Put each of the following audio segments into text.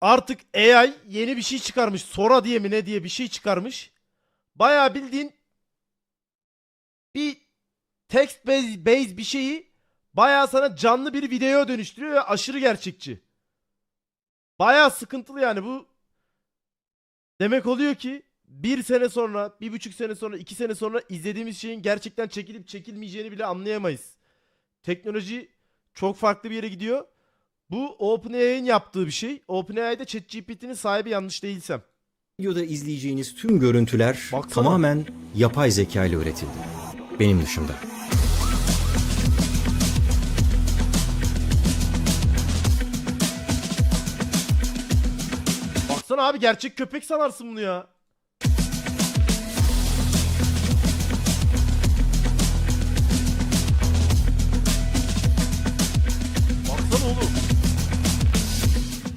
artık AI yeni bir şey çıkarmış. Sora diye mi ne diye bir şey çıkarmış. Bayağı bildiğin bir text based, based bir şeyi bayağı sana canlı bir videoya dönüştürüyor ve aşırı gerçekçi. Bayağı sıkıntılı yani bu. Demek oluyor ki bir sene sonra, bir buçuk sene sonra, iki sene sonra izlediğimiz şeyin gerçekten çekilip çekilmeyeceğini bile anlayamayız. Teknoloji çok farklı bir yere gidiyor. Bu OpenAI'nin yaptığı bir şey. OpenAI'de ChatGPT'nin sahibi yanlış değilsem. Videoda izleyeceğiniz tüm görüntüler Baksana. tamamen yapay zeka ile üretildi. Benim dışımda. Baksana abi gerçek köpek sanarsın bunu ya.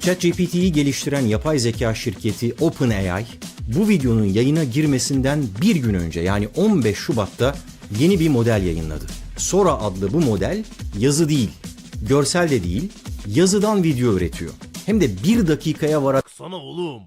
ChatGPT'yi geliştiren yapay zeka şirketi OpenAI bu videonun yayına girmesinden bir gün önce yani 15 Şubat'ta yeni bir model yayınladı. Sora adlı bu model yazı değil, görsel de değil, yazıdan video üretiyor. Hem de bir dakikaya Sana oğlum.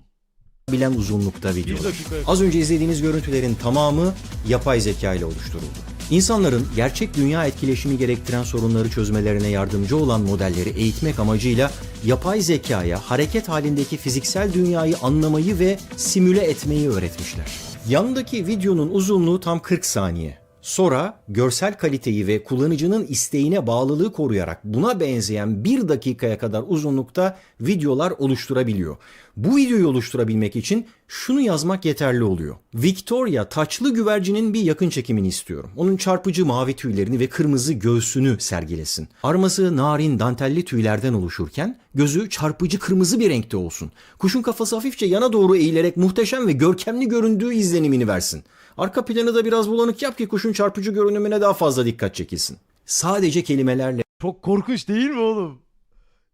varabilen uzunlukta videolar. Az önce izlediğiniz görüntülerin tamamı yapay zeka ile oluşturuldu. İnsanların gerçek dünya etkileşimi gerektiren sorunları çözmelerine yardımcı olan modelleri eğitmek amacıyla yapay zekaya hareket halindeki fiziksel dünyayı anlamayı ve simüle etmeyi öğretmişler. Yandaki videonun uzunluğu tam 40 saniye. Sonra görsel kaliteyi ve kullanıcının isteğine bağlılığı koruyarak buna benzeyen bir dakikaya kadar uzunlukta videolar oluşturabiliyor. Bu videoyu oluşturabilmek için şunu yazmak yeterli oluyor. Victoria taçlı güvercinin bir yakın çekimini istiyorum. Onun çarpıcı mavi tüylerini ve kırmızı göğsünü sergilesin. Arması narin dantelli tüylerden oluşurken gözü çarpıcı kırmızı bir renkte olsun. Kuşun kafası hafifçe yana doğru eğilerek muhteşem ve görkemli göründüğü izlenimini versin. Arka planı da biraz bulanık yap ki kuşun çarpıcı görünümüne daha fazla dikkat çekilsin. Sadece kelimelerle Çok korkunç değil mi oğlum?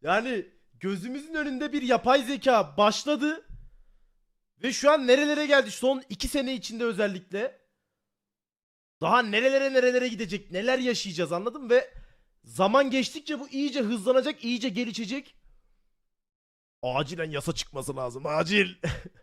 Yani gözümüzün önünde bir yapay zeka başladı. Ve şu an nerelere geldi? Son iki sene içinde özellikle. Daha nerelere nerelere gidecek? Neler yaşayacağız anladın mı? Ve zaman geçtikçe bu iyice hızlanacak, iyice gelişecek. Acilen yasa çıkması lazım. Acil.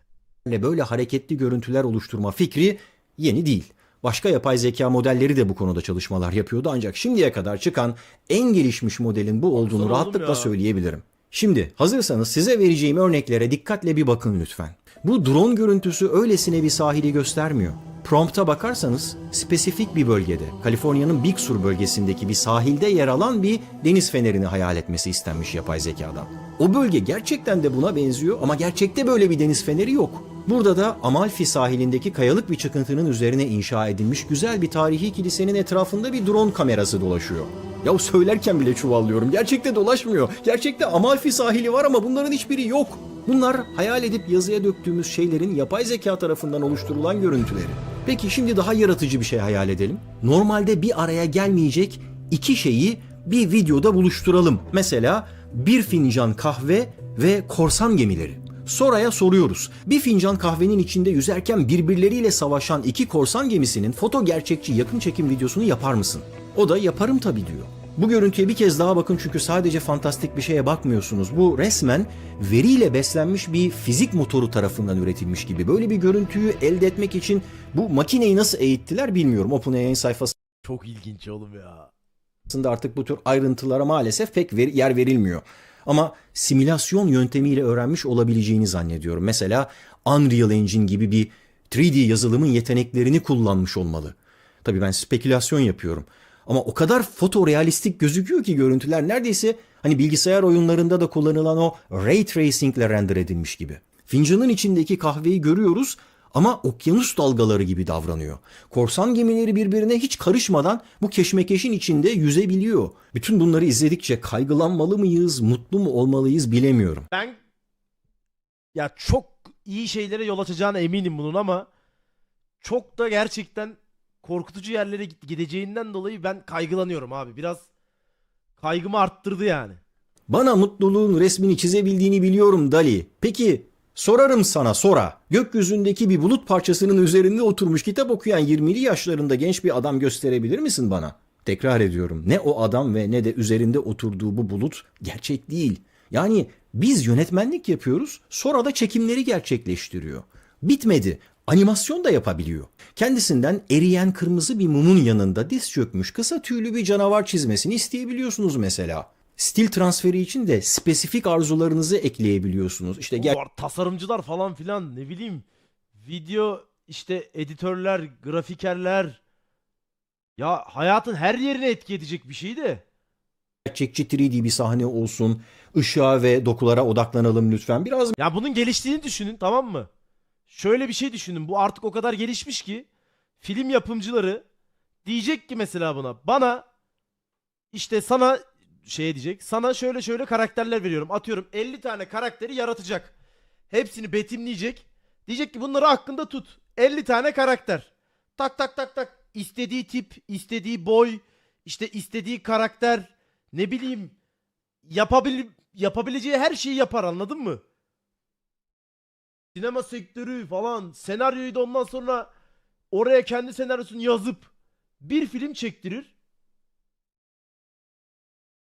böyle hareketli görüntüler oluşturma fikri yeni değil. Başka yapay zeka modelleri de bu konuda çalışmalar yapıyordu ancak şimdiye kadar çıkan en gelişmiş modelin bu olduğunu oğlum rahatlıkla ya. söyleyebilirim. Şimdi hazırsanız size vereceğim örneklere dikkatle bir bakın lütfen. Bu drone görüntüsü öylesine bir sahili göstermiyor. Prompt'a bakarsanız spesifik bir bölgede, Kaliforniya'nın Big Sur bölgesindeki bir sahilde yer alan bir deniz fenerini hayal etmesi istenmiş yapay zekadan. O bölge gerçekten de buna benziyor ama gerçekte böyle bir deniz feneri yok. Burada da Amalfi sahilindeki kayalık bir çıkıntının üzerine inşa edilmiş güzel bir tarihi kilisenin etrafında bir drone kamerası dolaşıyor. Ya söylerken bile çuvallıyorum. Gerçekte dolaşmıyor. Gerçekte Amalfi sahili var ama bunların hiçbiri yok. Bunlar hayal edip yazıya döktüğümüz şeylerin yapay zeka tarafından oluşturulan görüntüleri. Peki şimdi daha yaratıcı bir şey hayal edelim. Normalde bir araya gelmeyecek iki şeyi bir videoda buluşturalım. Mesela bir fincan kahve ve korsan gemileri. Soraya soruyoruz. Bir fincan kahvenin içinde yüzerken birbirleriyle savaşan iki korsan gemisinin foto gerçekçi yakın çekim videosunu yapar mısın? O da yaparım tabii diyor. Bu görüntüye bir kez daha bakın çünkü sadece fantastik bir şeye bakmıyorsunuz. Bu resmen veriyle beslenmiş bir fizik motoru tarafından üretilmiş gibi. Böyle bir görüntüyü elde etmek için bu makineyi nasıl eğittiler bilmiyorum. OpenAI'nin sayfasında Çok ilginç oğlum ya. aslında artık bu tür ayrıntılara maalesef pek ver- yer verilmiyor. Ama simülasyon yöntemiyle öğrenmiş olabileceğini zannediyorum. Mesela Unreal Engine gibi bir 3D yazılımın yeteneklerini kullanmış olmalı. Tabii ben spekülasyon yapıyorum. Ama o kadar fotorealistik gözüküyor ki görüntüler neredeyse hani bilgisayar oyunlarında da kullanılan o ray tracing ile render edilmiş gibi. Fincanın içindeki kahveyi görüyoruz ama okyanus dalgaları gibi davranıyor. Korsan gemileri birbirine hiç karışmadan bu keşmekeşin içinde yüzebiliyor. Bütün bunları izledikçe kaygılanmalı mıyız, mutlu mu olmalıyız bilemiyorum. Ben ya çok iyi şeylere yol açacağına eminim bunun ama çok da gerçekten korkutucu yerlere gideceğinden dolayı ben kaygılanıyorum abi. Biraz kaygımı arttırdı yani. Bana mutluluğun resmini çizebildiğini biliyorum Dali. Peki sorarım sana sonra. Gökyüzündeki bir bulut parçasının üzerinde oturmuş kitap okuyan 20'li yaşlarında genç bir adam gösterebilir misin bana? Tekrar ediyorum. Ne o adam ve ne de üzerinde oturduğu bu bulut gerçek değil. Yani biz yönetmenlik yapıyoruz, sonra da çekimleri gerçekleştiriyor. Bitmedi. Animasyon da yapabiliyor. Kendisinden eriyen kırmızı bir mumun yanında diz çökmüş kısa tüylü bir canavar çizmesini isteyebiliyorsunuz mesela. Stil transferi için de spesifik arzularınızı ekleyebiliyorsunuz. İşte Bu var, tasarımcılar falan filan ne bileyim video işte editörler, grafikerler ya hayatın her yerine etki edecek bir şey de. gerçekçi 3D bir sahne olsun. Işığa ve dokulara odaklanalım lütfen. Biraz Ya bunun geliştiğini düşünün tamam mı? Şöyle bir şey düşünün. Bu artık o kadar gelişmiş ki film yapımcıları diyecek ki mesela buna bana işte sana şey diyecek. Sana şöyle şöyle karakterler veriyorum. Atıyorum 50 tane karakteri yaratacak. Hepsini betimleyecek. Diyecek ki bunları aklında tut. 50 tane karakter. Tak tak tak tak. İstediği tip, istediği boy, işte istediği karakter, ne bileyim yapabil yapabileceği her şeyi yapar anladın mı? Sinema sektörü falan senaryoyu da ondan sonra oraya kendi senaryosunu yazıp bir film çektirir.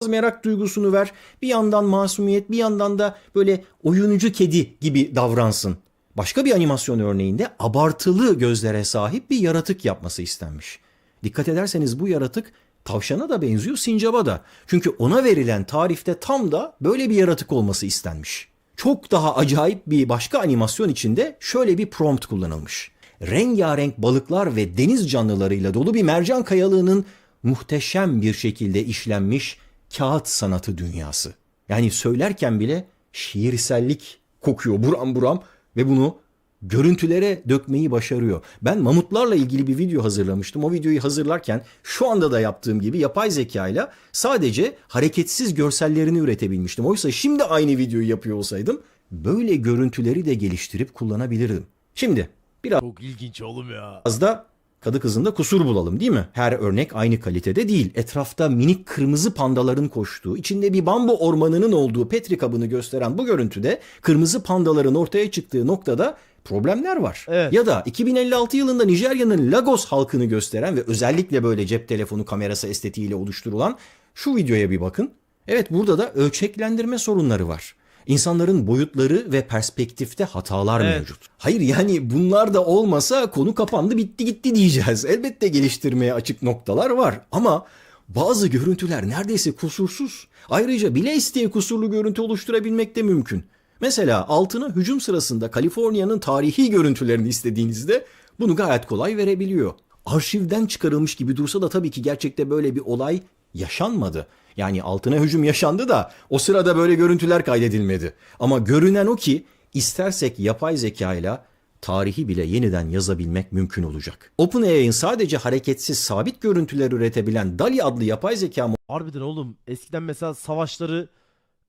Merak duygusunu ver. Bir yandan masumiyet, bir yandan da böyle oyuncu kedi gibi davransın. Başka bir animasyon örneğinde abartılı gözlere sahip bir yaratık yapması istenmiş. Dikkat ederseniz bu yaratık tavşana da benziyor, sincaba da. Çünkü ona verilen tarifte tam da böyle bir yaratık olması istenmiş. Çok daha acayip bir başka animasyon içinde şöyle bir prompt kullanılmış. Rengarenk balıklar ve deniz canlılarıyla dolu bir mercan kayalığının muhteşem bir şekilde işlenmiş kağıt sanatı dünyası. Yani söylerken bile şiirsellik kokuyor buram buram ve bunu görüntülere dökmeyi başarıyor. Ben mamutlarla ilgili bir video hazırlamıştım. O videoyu hazırlarken şu anda da yaptığım gibi yapay zeka ile sadece hareketsiz görsellerini üretebilmiştim. Oysa şimdi aynı videoyu yapıyor olsaydım böyle görüntüleri de geliştirip kullanabilirdim. Şimdi biraz Çok ilginç oğlum ya. Biraz da kadı kızında kusur bulalım değil mi? Her örnek aynı kalitede değil. Etrafta minik kırmızı pandaların koştuğu, içinde bir bambu ormanının olduğu petri kabını gösteren bu görüntüde kırmızı pandaların ortaya çıktığı noktada problemler var. Evet. Ya da 2056 yılında Nijerya'nın Lagos halkını gösteren ve özellikle böyle cep telefonu kamerası estetiğiyle oluşturulan şu videoya bir bakın. Evet burada da ölçeklendirme sorunları var. İnsanların boyutları ve perspektifte hatalar Evet. mevcut. Hayır yani bunlar da olmasa konu kapandı bitti gitti diyeceğiz. Elbette geliştirmeye açık noktalar var ama bazı görüntüler neredeyse kusursuz. Ayrıca bile isteye kusurlu görüntü oluşturabilmek de mümkün. Mesela altına hücum sırasında Kaliforniya'nın tarihi görüntülerini istediğinizde bunu gayet kolay verebiliyor. Arşivden çıkarılmış gibi dursa da tabii ki gerçekte böyle bir olay yaşanmadı. Yani altına hücum yaşandı da o sırada böyle görüntüler kaydedilmedi. Ama görünen o ki istersek yapay zeka ile tarihi bile yeniden yazabilmek mümkün olacak. OpenAI'ın sadece hareketsiz sabit görüntüler üretebilen DALI adlı yapay zeka Harbiden oğlum eskiden mesela savaşları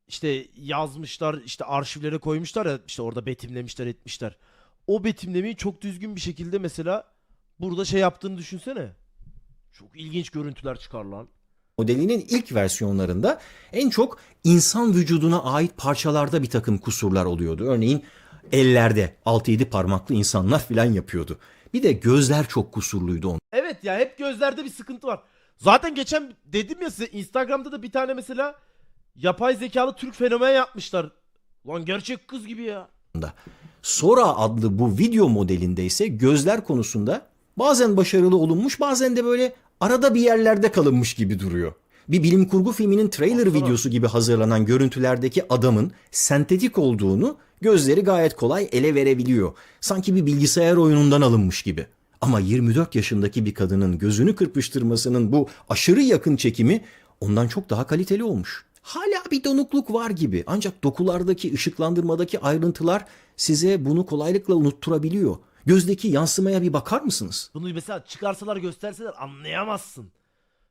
işte yazmışlar işte arşivlere koymuşlar ya işte orada betimlemişler etmişler. O betimlemeyi çok düzgün bir şekilde mesela burada şey yaptığını düşünsene. Çok ilginç görüntüler çıkar lan. Modelinin ilk versiyonlarında en çok insan vücuduna ait parçalarda bir takım kusurlar oluyordu. Örneğin ellerde 6-7 parmaklı insanlar filan yapıyordu. Bir de gözler çok kusurluydu Evet ya hep gözlerde bir sıkıntı var. Zaten geçen dedim ya size Instagram'da da bir tane mesela yapay zekalı Türk fenomen yapmışlar. Lan gerçek kız gibi ya. onda. Sora adlı bu video modelinde ise gözler konusunda bazen başarılı olunmuş bazen de böyle arada bir yerlerde kalınmış gibi duruyor. Bir bilim kurgu filminin trailer videosu gibi hazırlanan görüntülerdeki adamın sentetik olduğunu gözleri gayet kolay ele verebiliyor. Sanki bir bilgisayar oyunundan alınmış gibi. Ama 24 yaşındaki bir kadının gözünü kırpıştırmasının bu aşırı yakın çekimi ondan çok daha kaliteli olmuş. Hala bir donukluk var gibi ancak dokulardaki ışıklandırmadaki ayrıntılar size bunu kolaylıkla unutturabiliyor. Gözdeki yansımaya bir bakar mısınız? Bunu mesela çıkarsalar gösterseler anlayamazsın.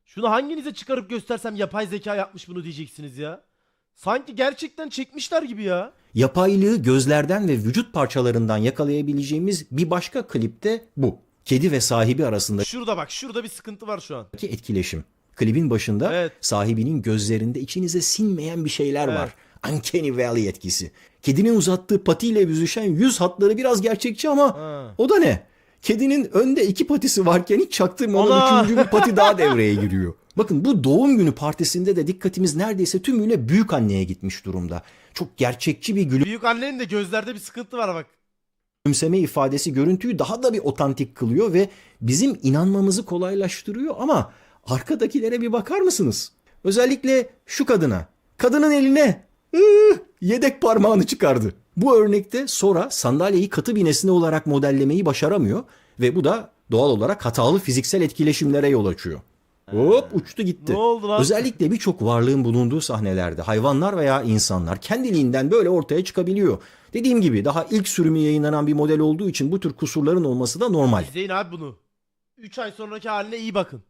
Şunu hanginize çıkarıp göstersem yapay zeka yapmış bunu diyeceksiniz ya. Sanki gerçekten çekmişler gibi ya. Yapaylığı gözlerden ve vücut parçalarından yakalayabileceğimiz bir başka klipte bu. Kedi ve sahibi arasındaki Şurada bak şurada bir sıkıntı var şu an. etkileşim. Klibin başında Evet. sahibinin gözlerinde içinize sinmeyen bir şeyler Evet. var. Uncanny Valley etkisi. Kedinin uzattığı patiyle büzüşen yüz hatları biraz gerçekçi ama Ha. o da ne? Kedinin önde iki patisi varken hiç çaktırmadan Ana! üçüncü bir pati daha devreye giriyor. Bakın bu doğum günü partisinde de dikkatimiz neredeyse tümüyle büyük anneye gitmiş durumda. Çok gerçekçi bir Büyük annenin de gözlerde bir sıkıntı var bak. gülümseme ifadesi görüntüyü daha da bir otantik kılıyor ve bizim inanmamızı kolaylaştırıyor ama arkadakilere bir bakar mısınız? Özellikle şu kadına. Kadının eline yedek parmağını çıkardı. Bu örnekte Sora sandalyeyi katı bir nesne olarak modellemeyi başaramıyor ve bu da doğal olarak hatalı fiziksel etkileşimlere yol açıyor. Hop uçtu gitti. Ne oldu lan? Özellikle birçok varlığın bulunduğu sahnelerde hayvanlar veya insanlar kendiliğinden böyle ortaya çıkabiliyor. Dediğim gibi daha ilk sürümü yayınlanan bir model olduğu için bu tür kusurların olması da normal. İzleyin abi bunu. 3 ay sonraki haline iyi bakın.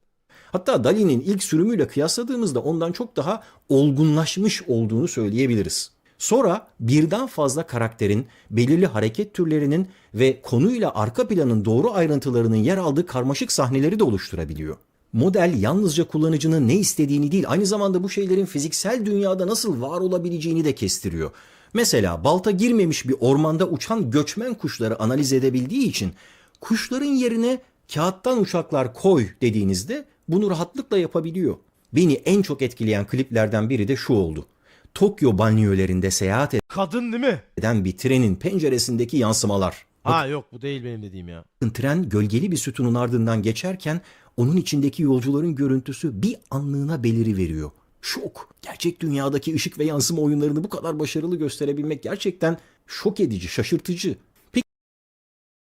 Hatta Dali'nin ilk sürümüyle kıyasladığımızda ondan çok daha olgunlaşmış olduğunu söyleyebiliriz. Sonra birden fazla karakterin, belirli hareket türlerinin ve konuyla arka planın doğru ayrıntılarının yer aldığı karmaşık sahneleri de oluşturabiliyor. Model yalnızca kullanıcının ne istediğini değil, aynı zamanda bu şeylerin fiziksel dünyada nasıl var olabileceğini de kestiriyor. Mesela balta girmemiş bir ormanda uçan göçmen kuşları analiz edebildiği için kuşların yerine kağıttan uçaklar koy dediğinizde bunu rahatlıkla yapabiliyor. Beni en çok etkileyen kliplerden biri de şu oldu. Tokyo banliyölerinde seyahat Kadın değil mi? eden bir trenin penceresindeki yansımalar. Ha yok bu değil benim dediğim ya. Bakın tren gölgeli bir sütunun ardından geçerken onun içindeki yolcuların görüntüsü bir anlığına beliri veriyor. Şok. Gerçek dünyadaki ışık ve yansıma oyunlarını bu kadar başarılı gösterebilmek gerçekten şok edici, şaşırtıcı.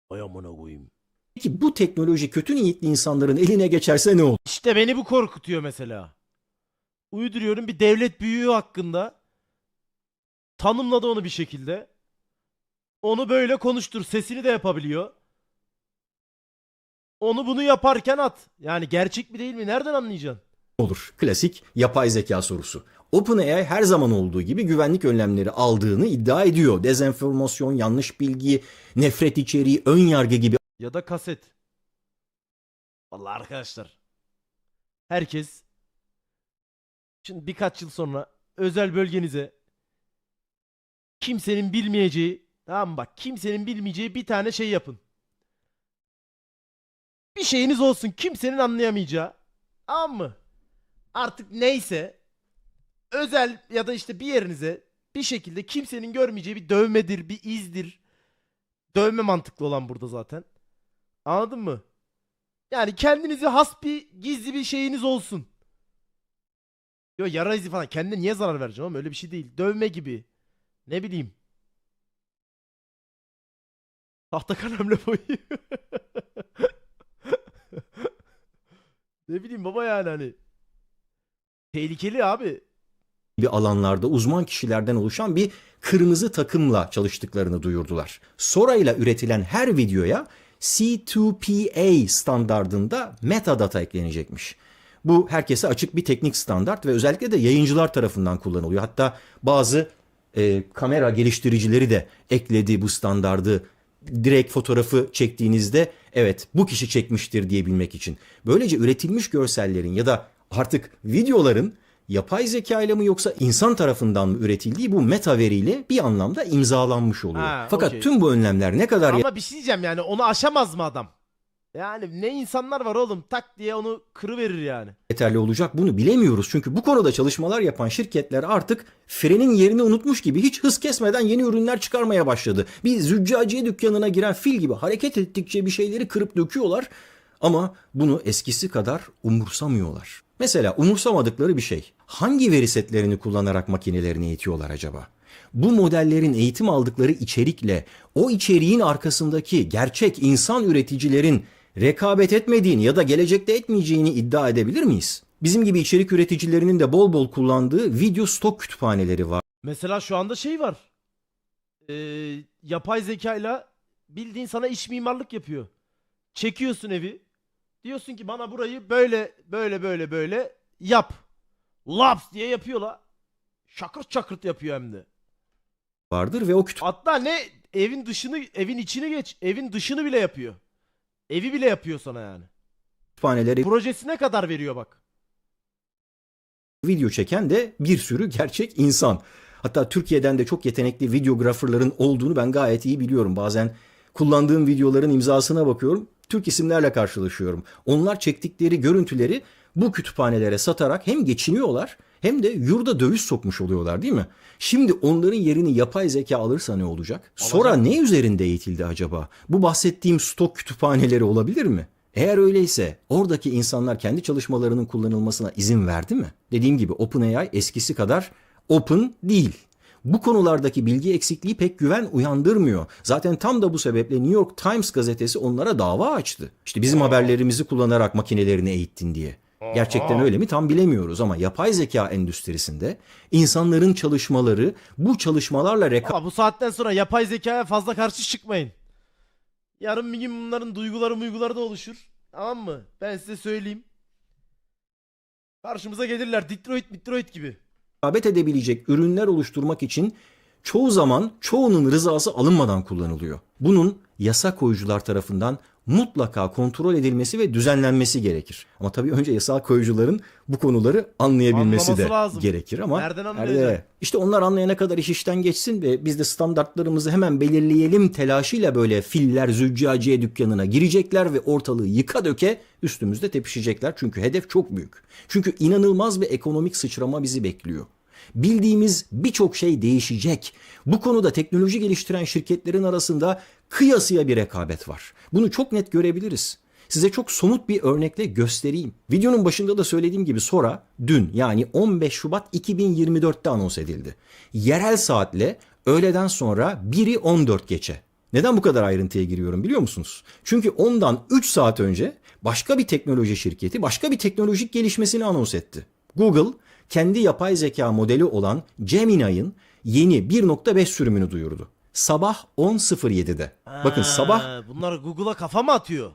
Ay amına koyayım. Peki bu teknoloji kötü niyetli insanların eline geçerse ne olur? İşte beni bu korkutuyor mesela. Uyduruyorum bir devlet büyüğü hakkında. Tanımladı onu bir şekilde. Onu böyle konuştur. Sesini de yapabiliyor. Onu bunu yaparken at. Yani gerçek mi değil mi? Nereden anlayacaksın? olur? Klasik yapay zeka sorusu. OpenAI her zaman olduğu gibi güvenlik önlemleri aldığını iddia ediyor. Dezenformasyon, yanlış bilgi, nefret içeriği, ön yargı gibi Ya da kaset. Vallahi arkadaşlar. Herkes şimdi birkaç yıl sonra özel bölgenize kimsenin bilmeyeceği tamam mı bak kimsenin bilmeyeceği bir tane şey yapın. Bir şeyiniz olsun kimsenin anlayamayacağı. Tamam mı? Artık neyse özel ya da işte bir yerinize bir şekilde kimsenin görmeyeceği bir dövmedir, bir izdir. Dövme mantıklı olan burada zaten. Anladın mı? Yani kendinize has bir gizli bir şeyiniz olsun. Yo yara izi falan. Kendine niye zarar vereceksin oğlum? Öyle bir şey değil. Dövme gibi. Ne bileyim. Tahta kalemle boyuyor. ne bileyim baba yani hani. Tehlikeli abi. gibi alanlarda uzman kişilerden oluşan bir kırmızı takımla çalıştıklarını duyurdular. Sora ile üretilen her videoya C2PA standardında metadata eklenecekmiş. Bu herkese açık bir teknik standart ve özellikle de yayıncılar tarafından kullanılıyor. Hatta bazı e, kamera geliştiricileri de ekledi bu standardı direkt fotoğrafı çektiğinizde evet bu kişi çekmiştir diyebilmek için. Böylece üretilmiş görsellerin ya da artık videoların yapay zeka ile mi yoksa insan tarafından mı üretildiği bu meta veriyle bir anlamda imzalanmış oluyor. Ha, Fakat okey. tüm bu önlemler ne kadar Ama bir şey diyeceğim yani onu aşamaz mı adam? Yani ne insanlar var oğlum tak diye onu kırıverir yani. yeterli olacak bunu bilemiyoruz. Çünkü bu konuda çalışmalar yapan şirketler artık frenin yerini unutmuş gibi hiç hız kesmeden yeni ürünler çıkarmaya başladı. Bir züccaciye dükkanına giren fil gibi hareket ettikçe bir şeyleri kırıp döküyorlar ama bunu eskisi kadar umursamıyorlar. Mesela umursamadıkları bir şey. Hangi veri setlerini kullanarak makinelerini eğitiyorlar acaba? Bu modellerin eğitim aldıkları içerikle o içeriğin arkasındaki gerçek insan üreticilerin rekabet etmediğini ya da gelecekte etmeyeceğini iddia edebilir miyiz? Bizim gibi içerik üreticilerinin de bol bol kullandığı video stok kütüphaneleri var. Mesela şu anda şey var. Ee, yapay zekayla bildiğin sana iç mimarlık yapıyor. Çekiyorsun evi. Diyorsun ki bana burayı böyle böyle böyle böyle yap. Laps diye yapıyor la. Şakırt şakırt yapıyor hem de. vardır ve o Hatta ne evin dışını evin içini geç. Evin dışını bile yapıyor. Evi bile yapıyor sana yani. kütüphanelere Projesine kadar veriyor bak. video çeken de bir sürü gerçek insan. Hatta Türkiye'den de çok yetenekli videographerların olduğunu ben gayet iyi biliyorum. Bazen Kullandığım videoların imzasına bakıyorum. Türk isimlerle karşılaşıyorum. Onlar çektikleri görüntüleri bu kütüphanelere satarak hem geçiniyorlar hem de yurda döviz sokmuş oluyorlar değil mi? Şimdi onların yerini yapay zeka alırsa ne olacak? Sonra ne üzerinde eğitildi acaba? Bu bahsettiğim stok kütüphaneleri olabilir mi? Eğer öyleyse oradaki insanlar kendi çalışmalarının kullanılmasına izin verdi mi? Dediğim gibi OpenAI eskisi kadar open değil. Bu konulardaki bilgi eksikliği pek güven uyandırmıyor. Zaten tam da bu sebeple New York Times gazetesi onlara dava açtı. İşte bizim haberlerimizi kullanarak makinelerini eğittin diye. Gerçekten öyle mi tam bilemiyoruz ama yapay zeka endüstrisinde insanların çalışmaları bu çalışmalarla rekabet Ama bu saatten sonra yapay zekaya fazla karşı çıkmayın. Yarın bir gün bunların duyguları muyguları da oluşur. Tamam mı? Ben size söyleyeyim. Karşımıza gelirler. Detroit, Detroit gibi. Rekabet edebilecek ürünler oluşturmak için çoğu zaman çoğunun rızası alınmadan kullanılıyor. Bunun yasa koyucular tarafından mutlaka kontrol edilmesi ve düzenlenmesi gerekir. Ama tabii önce yasal koyucuların bu konuları anlayabilmesi Anlaması de lazım. gerekir ama Nereden nerede? anlayacak? İşte onlar anlayana kadar iş işten geçsin ve biz de standartlarımızı hemen belirleyelim telaşıyla böyle filler züccaciye dükkanına girecekler ve ortalığı yıka döke üstümüzde tepişecekler. Çünkü hedef çok büyük. Çünkü inanılmaz bir ekonomik sıçrama bizi bekliyor. Bildiğimiz birçok şey değişecek. Bu konuda teknoloji geliştiren şirketlerin arasında kıyasıya bir rekabet var. Bunu çok net görebiliriz. Size çok somut bir örnekle göstereyim. Videonun başında da söylediğim gibi Sora dün yani 15 Şubat 2024'te anons edildi. Yerel saatle öğleden sonra 1'i 14 geçe. Neden bu kadar ayrıntıya giriyorum biliyor musunuz? Çünkü ondan 3 saat önce başka bir teknoloji şirketi başka bir teknolojik gelişmesini anons etti. Google kendi yapay zeka modeli olan Gemini'nin yeni 1.5 sürümünü duyurdu. Sabah 10.07'de. Bakın sabah Bunlar Google'a kafa mı atıyor?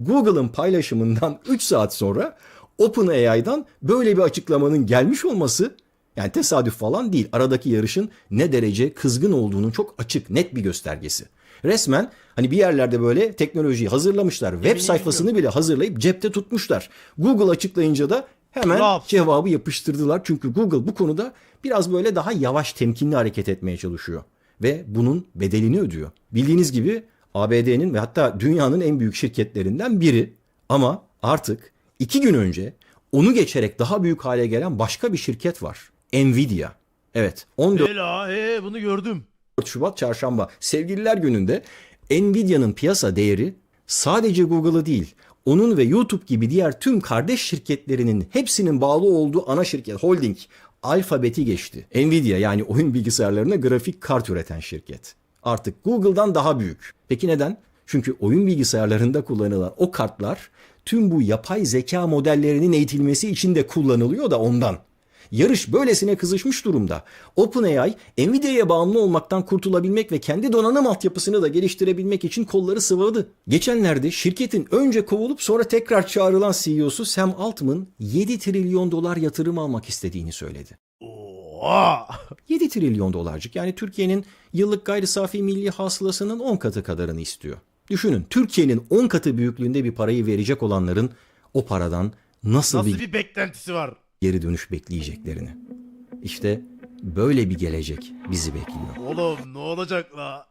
Google'ın paylaşımından 3 saat sonra OpenAI'dan böyle bir açıklamanın gelmiş olması yani tesadüf falan değil. Aradaki yarışın ne derece kızgın olduğunun çok açık, net bir göstergesi. Resmen hani bir yerlerde böyle teknolojiyi hazırlamışlar. Web sayfasını bile hazırlayıp cepte tutmuşlar. Google açıklayınca da hemen Laf. cevabı yapıştırdılar. Çünkü Google bu konuda biraz böyle daha yavaş temkinli hareket etmeye çalışıyor. Ve bunun bedelini ödüyor. Bildiğiniz gibi ABD'nin ve hatta dünyanın en büyük şirketlerinden biri. Ama artık iki gün önce onu geçerek daha büyük hale gelen başka bir şirket var. Nvidia. Evet 14 Ela, ee, bunu gördüm. Şubat çarşamba sevgililer gününde Nvidia'nın piyasa değeri sadece Google'ı değil onun ve YouTube gibi diğer tüm kardeş şirketlerinin hepsinin bağlı olduğu ana şirket holding Alphabet'i geçti. Nvidia yani oyun bilgisayarlarına grafik kart üreten şirket. Artık Google'dan daha büyük. Peki neden? Çünkü oyun bilgisayarlarında kullanılan o kartlar tüm bu yapay zeka modellerinin eğitilmesi için de kullanılıyor da ondan. Yarış böylesine kızışmış durumda. OpenAI, Nvidia'ya bağımlı olmaktan kurtulabilmek ve kendi donanım altyapısını da geliştirebilmek için kolları sıvadı. Geçenlerde şirketin önce kovulup sonra tekrar çağrılan CEO'su Sam Altman 7 trilyon dolar yatırım almak istediğini söyledi. Oha! 7 trilyon dolarcık yani Türkiye'nin yıllık gayri safi milli hasılasının 10 katı kadarını istiyor. Düşünün Türkiye'nin 10 katı büyüklüğünde bir parayı verecek olanların o paradan nasıl, Nasıl bir bir beklentisi var? Geri dönüş bekleyeceklerini. İşte böyle bir gelecek bizi bekliyor. Oğlum ne olacak la?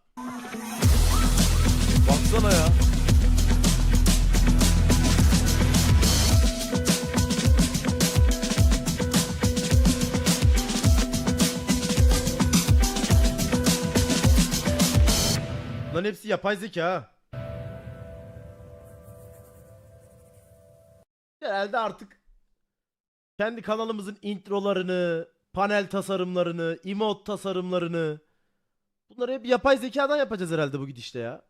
Baksana ya. Lan hepsi yapay zeka ha. Herhalde artık kendi kanalımızın introlarını, panel tasarımlarını, emote tasarımlarını bunları hep yapay zekadan yapacağız herhalde bu gidişte ya.